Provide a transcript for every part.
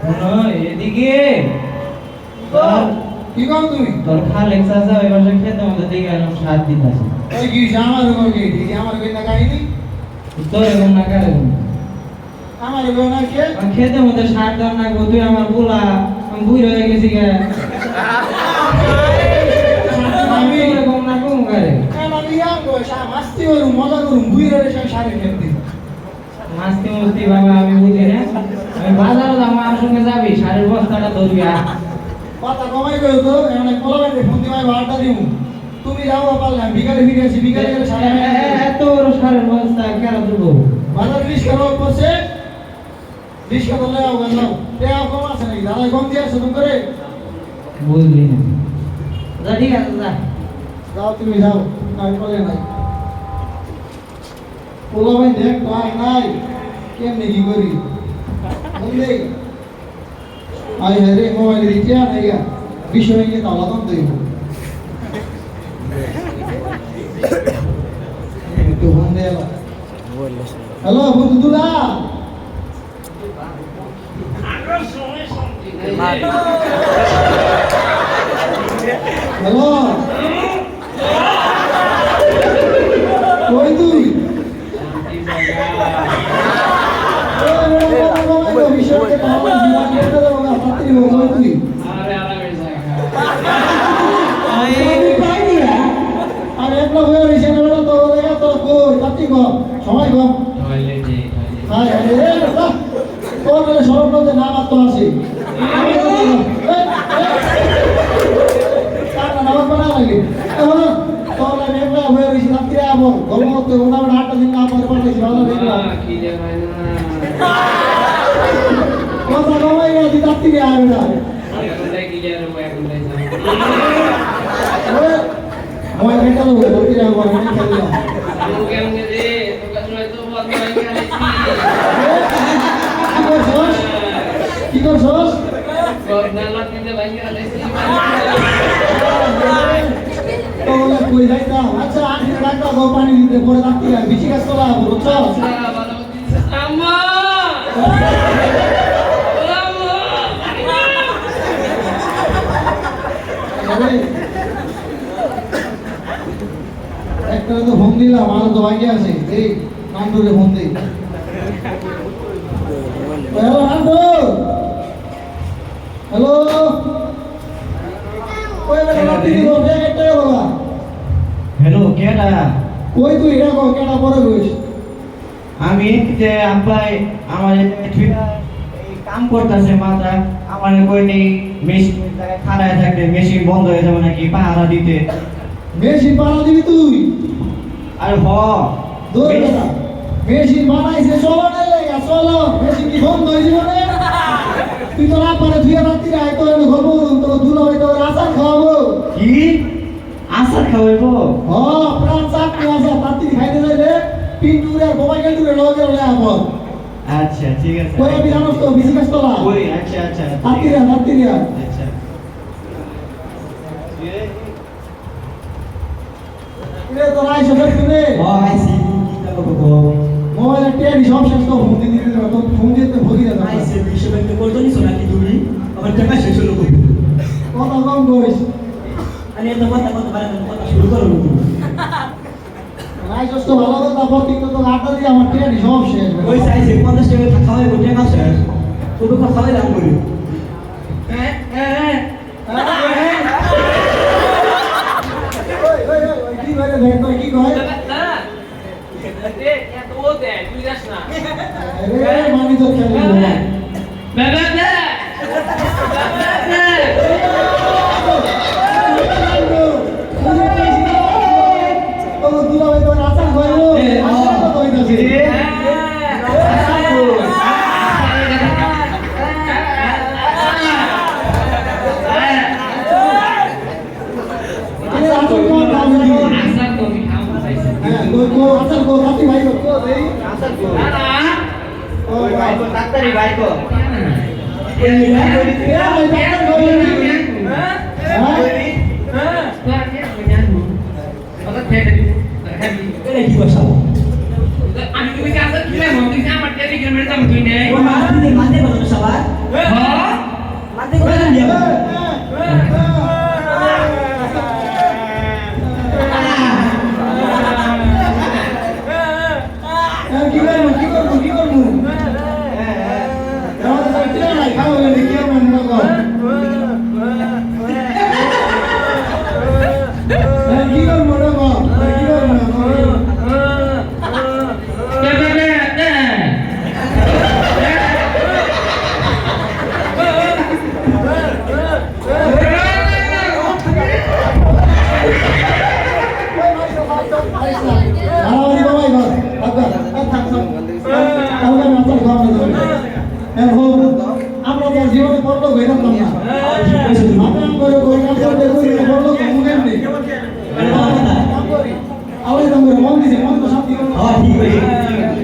শোনো, এদিকে কি কও তুমি তোর খালেক চাচা ওই পাশে খেতে মতো দিকে এরকম সাত দিতেছে এই কি আমার ঘর কে দিদি আমার কই না কাহিনী তোর এরকম না কারে আমার ঘর না কে খেতে মতো সার দাম না গো তুই আমার পোলা আমি বুড়ি হয়ে গেছি গে আমি এরকম না কম করে কেন আমি ইয়াং গো সা মাস্তি করুম মজা করুম বুইরে রে সব সারে খেলতে মাস্তি মস্তি বাবা আমি বুঝি না। আমি বাজারে যাব আমার সঙ্গে যাবি? শাড়ির বস্তাটা ধরবি কথা কমাই কই তো এমন কলা বাইতে ফোন দিমাই বারটা দিমু। তুমি যাও পারলাম বিকালে ফিরে আসি বিকালে গেলে সাড়ে এত বড় শাড়ির বস্তা কেন ধরবো? বাজার রিস্ক করো করছে। রিস্ক করলে যাও যাও টেয়া কম আছে নাকি? দাদা কম দিয়ে আসো তুমি করে। বুঝলি না। যা ঠিক আছে যা। যাও তুমি যাও। আমি বলে নাই। পোলা ভাই দেখ নাই নাই কেমনে কি করি বুঝলি আই হ্যাঁ রে মোবাইল রিচে নাই গা বিষয় নিয়ে তালা দম দেব একটু ফোন দে হ্যালো বন্ধু দুলা হ্যালো কই তুই বিষয়টা তাহলে বিমান দিয়ে দেবো না পাত্রী কই তুই আরে আরামের জায়গা আমি পাইনি না আর একলা হয়ে রয়েছে না বেটা তো দেখা তো কই তাতি কম সময় কম টয়লেটে হাই হাই রে বাহ তোর বলে সরব নদে নাম আত্ম আছে আমি তো কমাই গেছি তাতি রে আবে না এখন দেখি যে আর এখন দেখি মই এটা লোক তাতি রে আবো আমি খেললাম আমি কেমন রে তোকে শুনে তো বদমাই গেছি কি করছস কি করছস বদনালা দিতে ভাই গেছি তোলে কই যাইতাম আচ্ছা আন্টি ডাক্তার গো পানি দিতে পরে ডাক্তি আর বিচি গাছ তোলা বুঝছ ভালো দিছে আম্মা একটা তো ফোন দিলাম আর তো বাকি আছে। এই নান্টুরে ফোন দিই হ্যালো নান্টু হ্যালো? কই হ্যালো কেডা তুই? এটা কো কেডা পরে কইস আমি যে আব্বাই আমার কাম করতেছে মাথা আমার কই নেই মেশিন খাড়ায় থাকলে মেশিন বন্ধ হয়ে যাবে নাকি পাহারা দিতে? মেশিন বানা দিবি তুই। আর হ। মেশিন বানাইছে চলো না লেগা চলো মেশিন কি বন্ধ হয়ে যাবে তুই তো না পারে তুই রাত্রি আয় তো আমি ঘর তো দুলা ভাই তোর আচার খাওয়াবো। কি? আসার খাওয়াইব? হ প্রাণ নিয়ে আসা তাত্তি খাইতে যাইলে পিন্টুরে গেল তুই লগে লগে আমর আচ্ছা ঠিক আছে। কই আমি জানোস তো কাজ তোলা। ওই আচ্ছা আচ্ছা। তাত্তি রে তাত্তি রে। আচ্ছা। রে তো নাই সব শুনে ও আইসি। কি করব গো মোবাইল টেরি সব শেষ তো ফোন দিতে দিতে তো ফোন দিতে ভরি না আইসে বিশ্ব ব্যাংকে করতো নি সোনাকি তুমি আমার টাকা শেষ হলো কবি কথা কম কইস। আমি এত কথা কথা পারে কথা শুরু করো নাই তো ভালো কথা বল তো আটা দিয়ে আমার টেরি সব শেষ ওই চাইছে পঞ্চাশ টাকা থাকা হয় শেষ। কথা হয় করি ওই ওই কি করে দেখ তো কি কয় রে মানি তো খেলে ও তো আসান কইলো আসান তো কইতাছে আরে আসান কোন কাম দিবি হ্যাঁ কই কো আসান কো কাটি ভাই কো দেই আসান কো ও ভাই কো ডাক্তারি ভাই কো এ ভাই ডাক্তার কই হ্যাঁ এটা কি বসা আমি তুমি কাছে কি না মন্দির আমার টেলিগ্রামের দাম তুই নেই ও মাছ দিতে মাঝে বলো সবার হ্যাঁ এখন আমরা তো আর জীবনে বড় হয়ে থাকলাম না আমরা করে করে কাজ করতে করি বড় কমু কেমনে আওয়াজ দাম করে মন দিছে মন তো শান্তি করে হ্যাঁ ঠিক আছে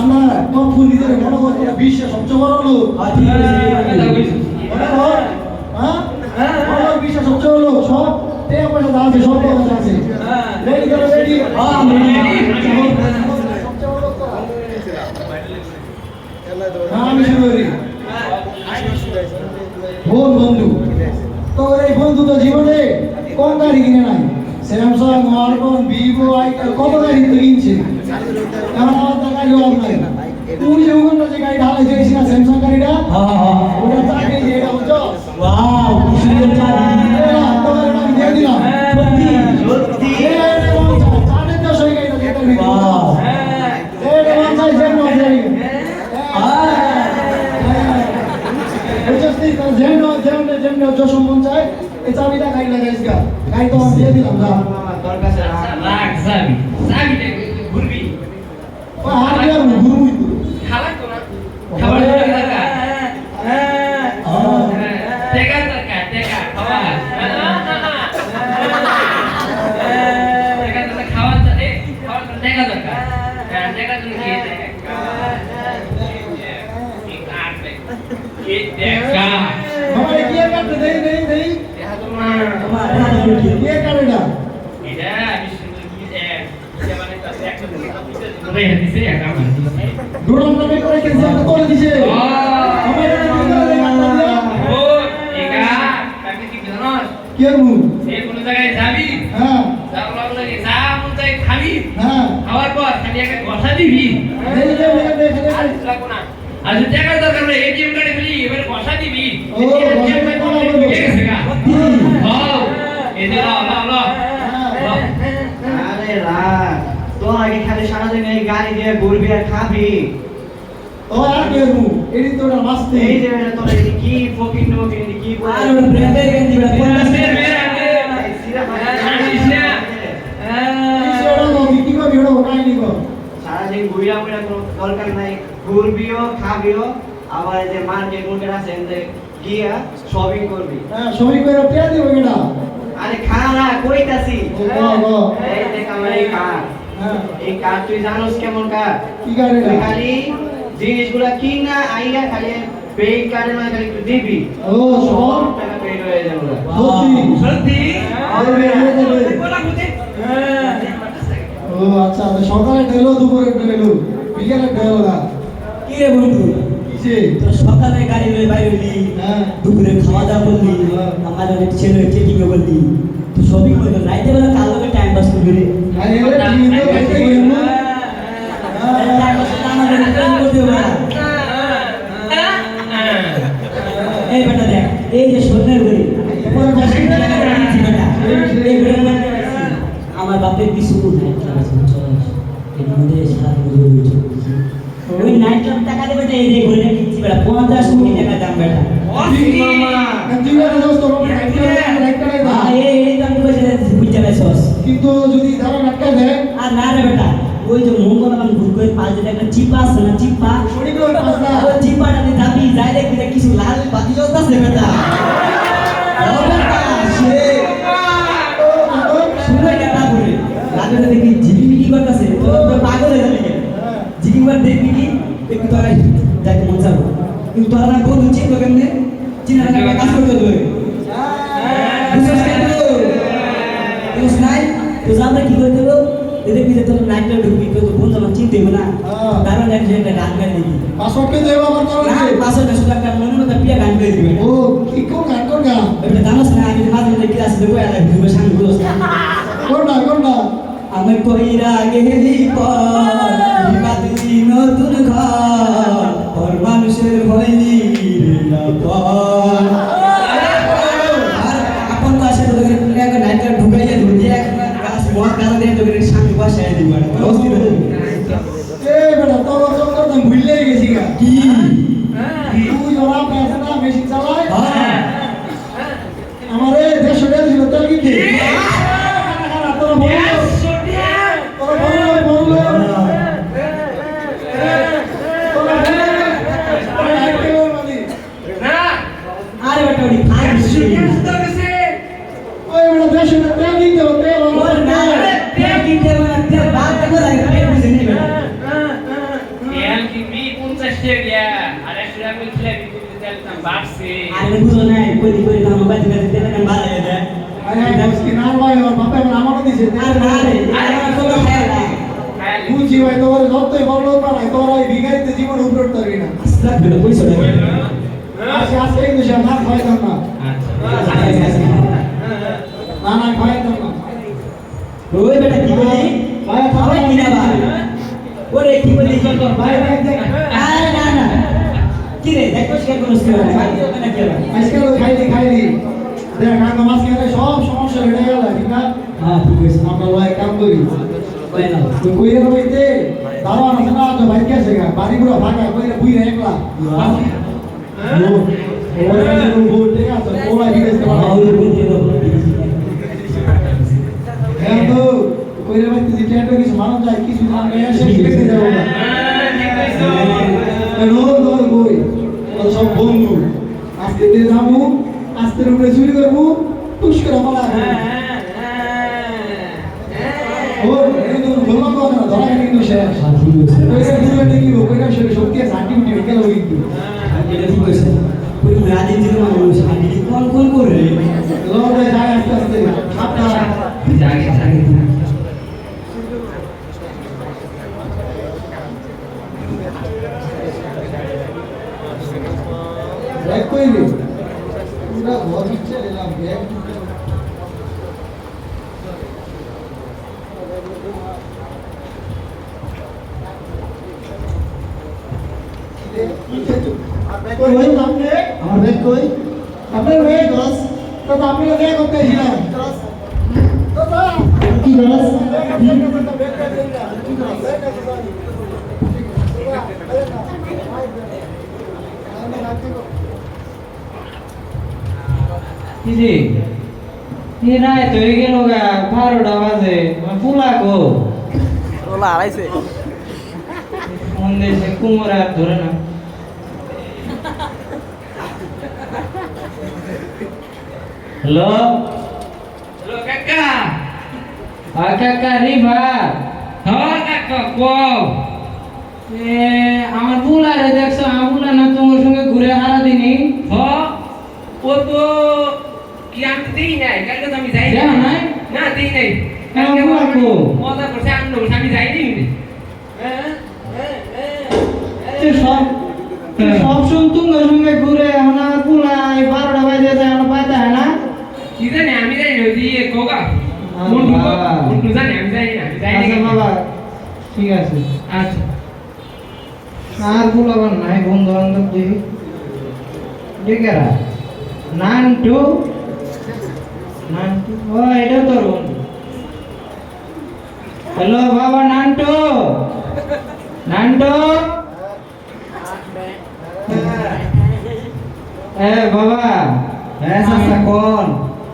আমরা কত নিজের মনে করতে বিশ্বের সবচেয়ে বড় লোক হ্যাঁ ঠিক আছে কথা কইছো। মনে কর, হ্যাঁ বড় বিশ্বের সবচেয়ে বড় লোক সব টাকা পয়সা যা আছে সব টাকা আছে রেডি করো রেডি হ্যাঁ আমি হ্যাঁ করি বোন বন্ধু তোর এই বন্ধু তো জীবনে কোন গাড়ি কিনে নাই? স্যামসাং ওয়ালকন ভিভো আইটেল কত গাড়ি তো কিনছে আমার তো গাড়ি অভাব নাই। তুই যে যে গাড়ি ঢালাই দিয়েছিস না স্যামসাং গাড়িটা হ্যাঁ হ্যাঁ ওটা চাকরি এটা বুঝছ? ওয়াও কি সুন্দর চাবি যেমন সম্মান চাই এই চাবিটা গাড়ি লাগাইস গা। গাড়ি তো দিয়ে দিলাম যা। ঘুরবি ও, আর ঘুরবি? খাবার তো না খাবার দরকার টেকা দরকার টেকা খাবার টেকা দরকার খাবার এ খাবার টেকা দরকার হ্যাঁ টেকা তুমি কি টেকা বাবা, এ কি এর কাটতে? দেই, দেই, দেই। তোমার তোমার রাত হলো কি কি এর কাটে এটা? এটা আমি শুনতে কি যে এটা মানে তো নামে করে করে দিছে। কি কোন জায়গায় যাবি হ্যাঁ, যাও লাগলে যা মন চাই খাবি হ্যাঁ। খাওয়ার পর খালি একটা কথা দিবি আর যদি টাকার দরকার নেই এটিএম কার্ডে খালি এবার ঘষা দিবি ও, ঘষা দিয়ে কোলা করব। ঠিক আছে গা হ্যাঁ এই যে লাও লাও লাও লাও। আরে রাখ তোর আগে খালি সারাদিন দিয়ে ঘুরবি আর খাবি ও, আর কি এর মুখ? এটি তো ওটা মাস্তি। এই যে এটা তোর এই কি ফকিং নকিং কি বলে আর ওটা ব্র্যান্ডের গেঞ্জি বের, বের, বের। সিরা জানিস না? কর, মুড়া কোনো দরকার নাই ঘুরবিও খাবিও আবার এই যে মার্কেট মুর্কেট আছে এনতে গিয়া শপিং করবি হ্যাঁ, করে টেয়া দিবো কেনা? আরে খানা কইতাছি ও, বাহ, বাহ। এই দেখ আমার এই কার হ্যাঁ, এই কার তুই জানোস কেমন কার কি এটা? খালি জিনিসগুলা কিনা আইয়া খালি পে কার্ডের মানে খালি একটু দিবি ও, সব? টাকা পেড হয়ে যাবে সত্যি? সত্যি দেবে, দেবে, দেবে। বলা বুঝে ও, আচ্ছা, তো সকালে ঢেলো, দুপুরে ঢেলো, বিকেলে ঢেলো না। কি রে বন্ধু সকালে গাড়ি লয়ে বাইরে হলি হ্যাঁ। দুপুরে খাওয়া দাওয়া করলি হ্যাঁ। আমার অনেক ছেলে চেকিং করলি তো সবই করলি রাইতে বেলা কাল টাইম পাস করবি রে আরে, এবারে ঠিক তো খাইতে গেল না? টাইম পাস করতে আমাদের প্ল্যান করতে হবে না এই বেটা দেখ এই যে সোনার গড়ি উপরে টাকা দিচ্ছি বেটা। এই বেটা মানে আমার বাপের কিছু নাই ওই নাইট ক্লাব টাকা দেবে এই ঘরে কিনছি বেটা। পঞ্চাশ কোটি টাকা দাম বেটা। হ্যাঁ, কিন্তু যদি না রে বেটা। ওই যে মঙ্গল আমার ভুল করে পাঁচ হাজার একটা চিপা আছে না চিপা শরীর করে পাঁচটা ওই যাবি যাই দেখবি কিছু লাল বাতি জ্বলতেছে বেটা। করতেছে। পাগল হয়ে যাবে দেখবি কি? একটু তোরা মন চাবো কিন্তু তোরা না বন্ধু কেমনে? কাজ করতে হবে। নাই? তো আমরা কি করতে ভিতরে তোর নাইটটা ঢুকবি তো বন্ধু আমার চিনতে হবে না। কারণ এক যে একটা গান গান দিবি পাসওয়ার্ড কে দেবো আমার তোর না পাশে শুধু একটা মনে মতো পিয়া গান করে দিবি ও কি কোন গান কোন গান এটা জানোস না আমি মাঝে মাঝে ক্লাস দেবো আর ঘুরবে সামনে বলোস কোনটা কোনটা আমি কইরা গেলি পর বাদলি নতুন ঘর মানুষের হয়নি রে libertad. বুঝি ভাই তোর যতই বড় লোক বানাই তোর ওই ভিখারিতে জীবন উপরে পারবি না। আস্তাক করে কইছো না আজকে আজকে কিন্তু সে না খাইতাম না। না না খাইতাম না। ওই বেটা কি বলি? ভাই ভাই ওরে কি বলি? ভাই ভাই দেখ। না না কি রে? দেখো শিকার করছ কি ভাই ভাই তো না কি ভাই আজকে তো খাইলি খাইলি দেখ আমি মাছ খেলে সব সমস্যা মিটে গেল ঠিক না? হ্যাঁ ঠিক আছে। আমরা ভাই কাম করি। কই না? তুই কইরে রইতে দাওয়ান আছে না তো ভাই কেসে গা। বাড়ি পুরো ফাঁকা কইরে বুইরে একলা। ও ওরা কিন্তু বল ঠিক আছে? ওরা আজকে দিয়ে যাব আজকে উপরে চুরি করব পুষ্কর করে মালা ও এই তো বললাম তো না ধরা কিন্তু শেষ হ্যাঁ ঠিক আছে কইরে দূরে দেখিব কইরে সে শক্তি আছে আন্টি উঠে গেল কিন্তু এটা ঠিক আছে ওই রাজি দিলে মানুষ আগে কোন কোন করে লড়াই যায় আস্তে আস্তে আপনার জাগে জাগে ব্যাগ কইলি পুরা ঘর ইচ্ছে দিলাম ব্যাগ কই সামনে আমার ব্যাগ কই আপনার ব্যাগ রস তো আপনি ব্যাগ করতে ছিলাম কি রস কি জি কি রায় তো গেল গা বারোটা বাজে। পোলা গো ওলা হারাইছে। ফোন দিয়েছে কুমোর আর ধরে না। হ্যালো? হ্যালো কাকা। কাকা রিভা। হ্যাঁ কাকা কও? এ আমার বুলারে দেখছ আমার বুলা না তোমার সঙ্গে ঘুরে হারা দিনি? হ্যাঁ ও তো কি আমি দেই নাই কালকে তো আমি যাই দেও না দেই নাই হ্যাঁ, কালকে? মজা করছে আমি সব সব শুন তোমার সঙ্গে ঘুরে বুলা এই বারোটা বাজে যায় হয় না কি জানি আমি যাই ওই দিয়ে কোগা আল্লাহ। মন্টু মন্টু জানি আমি যাই না আমি যাই আচ্ছা বাবা ঠিক আছে আচ্ছা আর বুলাবার নাই বন্ধু বান্ধব দেখি ডেকেরা নান টু নান ও এটা তোর বন্ধু। হ্যালো বাবা নান্টু। নান্টু। এ বাবা। হ্যাঁ চাচা কোন?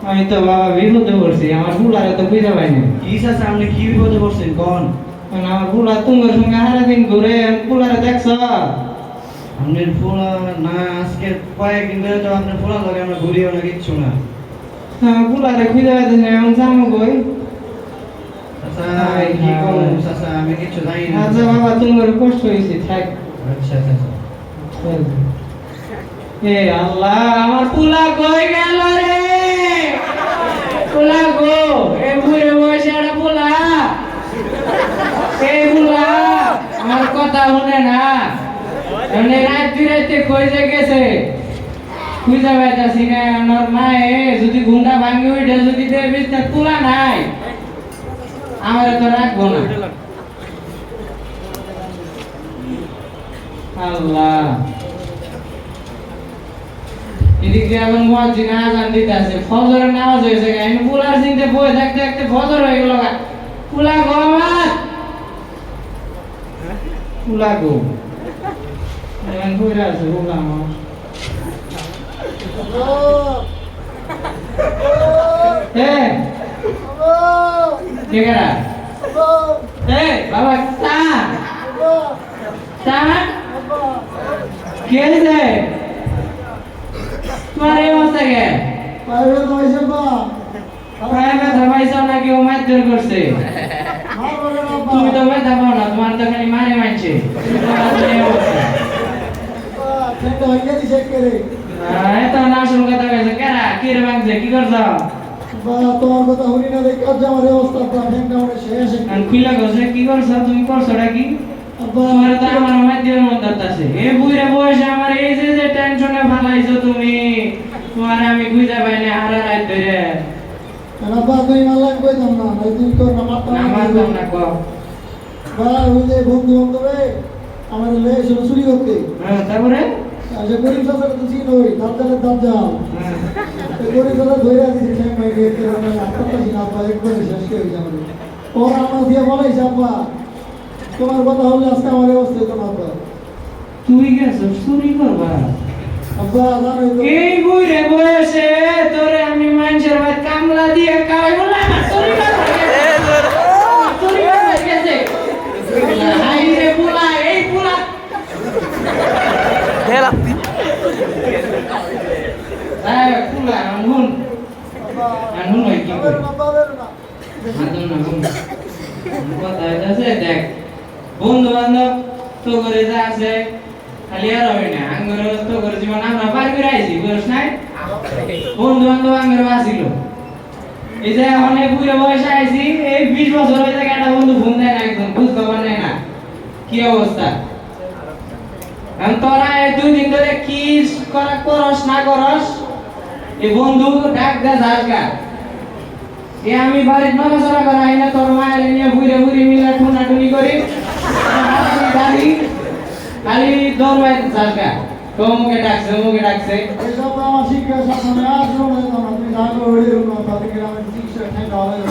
আমি তো বাবা বিপদে পড়ছি। আমার বুলারে তো বুঝতে পাইনি কি চাচা আপনি কি বিপদে পড়ছেন? কোন? আমার বুলা তোমার সঙ্গে সারাদিন ঘুরে বুলারে দেখছ? আপনার ফুলা না আজকে কয়েকদিন ধরে তো আপনার ফুলা লাগে আমরা ঘুরিও না কিচ্ছু না। আমার বুলারে খুঁজে এখন চাচা আমি কিচ্ছু জানি না আচ্ছা বাবা তোমার কষ্ট হয়েছে থাক আচ্ছা এ আল্লাহ আমার পুলা কই গেল রে পুলা গো এ বুড়ে বয়সে একটা পুলা এ পুলা আমার কথা শুনে না রাত বিরাইতে কই যে গেছে খুঁজে পাইতাছি না আমার মায়ে যদি ঘুমটা ভাঙি উঠে যদি দে বিছনা তুলা নাই। আমার তো রাখব না। আল্লাহ। এদিক এখন মুয়াজ্জিন আজান দিতে আছে। ফজরের নামাজ হয়েছে এনে পুলার চিনতে বয়ে থাকতে থাকতে ফজর হয়ে গেল পুলা গো আমার। পুলা গো। এখন কইরা আছে পুলা আমার। এ কেরা এ বাবা চা চা কে দিছে তোমার এই অবস্থা কে পাইবে তো হইছে বা প্রায় ব্যথা নাকি ও মারধর করছে না তুমি তো তো এই অবস্থা। একটা ভাঙিয়ে দিছে একেবারে এত না শুন কথা কইছে কেরা কি রে ভাঙছে কি করছ? তোমার কথা শুনি না দেখে আজ আমার অবস্থা আব্বা ঠ্যাংটা আমার শেষ আমি খুলে করছে কি করছ তুমি করছটা কি? তোমার তো আমার মাধ্যমের মধ্যে আছে এ বুইরা বয়সে আমার এই যে যে টেনশনে ফালাইছো তুমি তোমার আমি খুঁজে পাই না হারা রাত ধরে আব্বা তুই মাল্লাম কই দাম না ভাই তুই তোর না মারতাম না না কো বা ওই যে বন্ধু বান্ধবে আমার চুরি করতে। হ্যাঁ তারপরে? আর যে গরিব চাচাকে তো চিন দাঁত জালের দাঁত যাও। হ্যাঁ। তো গরিব চাচা ধরে দিয়েছে ঠ্যাং মাই দিয়ে আপনার চিন আব্বা একবারে শেষ করে আমাদের ওর আমার দিয়ে বলাইছে আব্বা তোমার কথা হলে আজকে আমার অবস্থা হতো না তুই গেছো চুরি করবা? আব্বা জানোই তো। এই বুইরে বয়সে তোরে আমি মানুষের ভাই কামলা দিয়ে খাওয়াই বললাম চুরি করবা চুরি করবা গেছে হাই রে পুলা এই পুলা। হেলা খালি আর হবে না তো করে জীবন আমরা পার করে আইছি বুঝছ নাই বন্ধু বান্ধব আঙ্গুর বাঁচিল এই যে অনেক বুড়ো বয়সে আইছি, এই বিশ বছর হয়ে থাকে, একটা বন্ধু ফোন দেয় না, একদম বুঝ খবর নেয় না। কি অবস্থা? তোরা এই দুই দিন ধরে কি করা করস না করস এই বন্ধু ডাক দে যাসগা এ আমি বাড়ির নড়াচড়া করা হয় না তোর মায়ের নিয়ে ঘুরে ঘুরে মিলা ঠুনাটুনি করি গাড়ি খালি দৌড়াই কমুকে ডাকছে মুখে ডাকছে হয়ে যাবে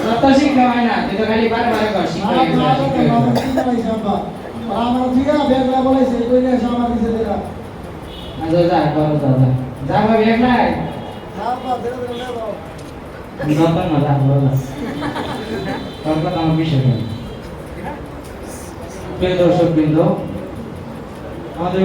যত শিক্ষা হয় না তুই তো খালি বারবার শিক্ষা আমার ঠিক আছে বেগলা বলেছে কইলে এসে আমার দিছে দেরা আচ্ছা যা করো যা যা যা ভাবি একলাই আব্বা ধীরে ধীরে লে দাও যত না যা বলো যা তোর বিষয় প্রিয় দর্শক বৃন্দ। আমাদের